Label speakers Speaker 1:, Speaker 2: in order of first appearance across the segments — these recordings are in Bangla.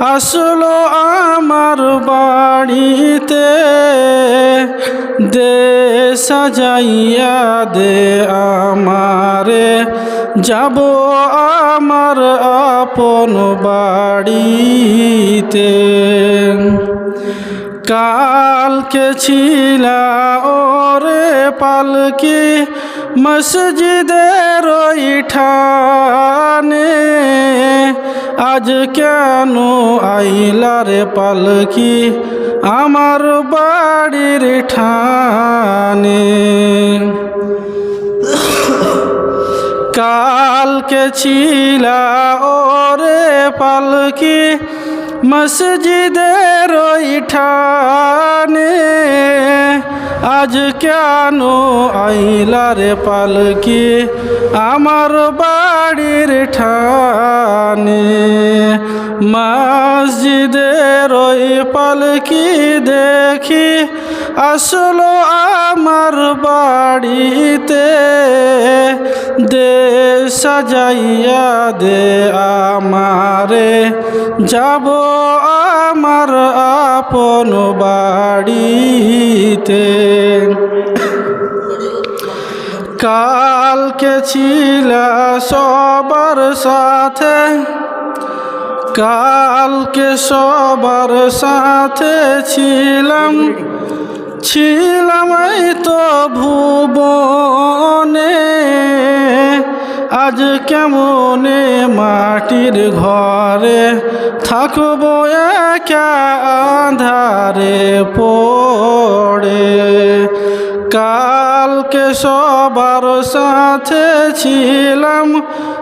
Speaker 1: আসলো আমার বাড়িতে, দে সাজাইয়া দে আমারে। যাব আমার আপন বাড়িতে। কালকে ছিলা ওরে পালকি, মসজিদের ঠানে আজ কেন আইলা রে পালকি আমার বাড়ির ঠানে? কালকে ছিলা ওরে পালকি মসজিদের ঠানে। আজ কেন আইলা রে পালকি আমার বাড়ির ঠানে? মসজিদের ওই পালকি দেখি আসলো আমার বাড়িতে। দে সাজাইয়া দে আমারে। যাব আমার বাড়িতে। কালকে ছিল সবার সাথে কালকে সবার সাথে ছিলাম ছিলাম তো ভুবনে। আজ কেমনে মাটির ঘরে থাকব একা আধারে পড়ে? কালকে সবার সাথে ছিলাম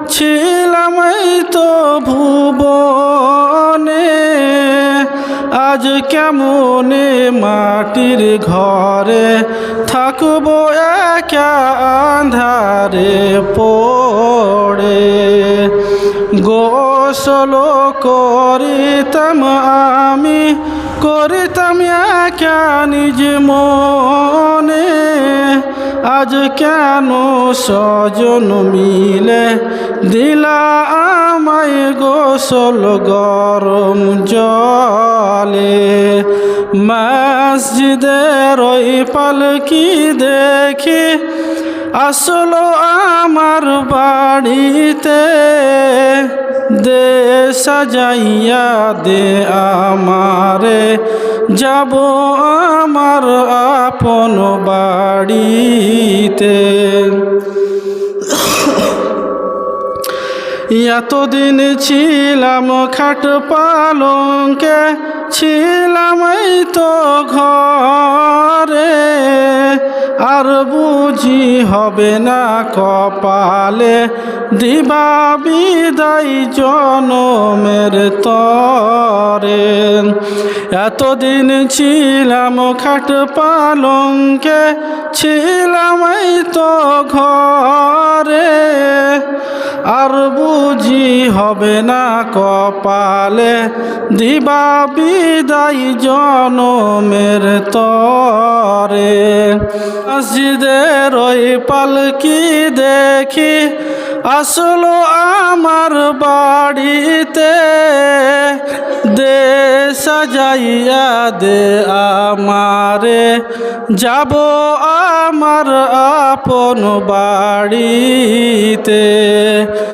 Speaker 1: ছিলাম এই তো ভুবনে। আজ কেমনে মাটির ঘরে থাকব একা আন্ধারে পড়ে? গোসল করিতাম আমি, করিতাম একা নিজ মনে। আজ কেন সজন মিলে দিলা আমায় গোসল গরম জলে? মসজিদের ওই পালকি দেখি আসলো আমার বাড়িতে, দে সাজাইয়া দে আমারে। যাব আমার আপন বাড়িতে। এতদিন ছিলাম খাট পালঙ্কে ছিলাম তো ঘরে, আর বুঝি হবে না কপালে। দিবা বিদায় জনমের তরে। এতদিন ছিলাম খাট পালঙ্কে ছিলামাই তো ঘরে আর বুঝি হবে না কপালে। দিবা বিদায় জনমের তরে। মসজিদের ওই পালকি দেখি আসলো আমার বাড়িতে দে সাজাইয়া দে আমারে। যাব আমার আপন বাড়িতে।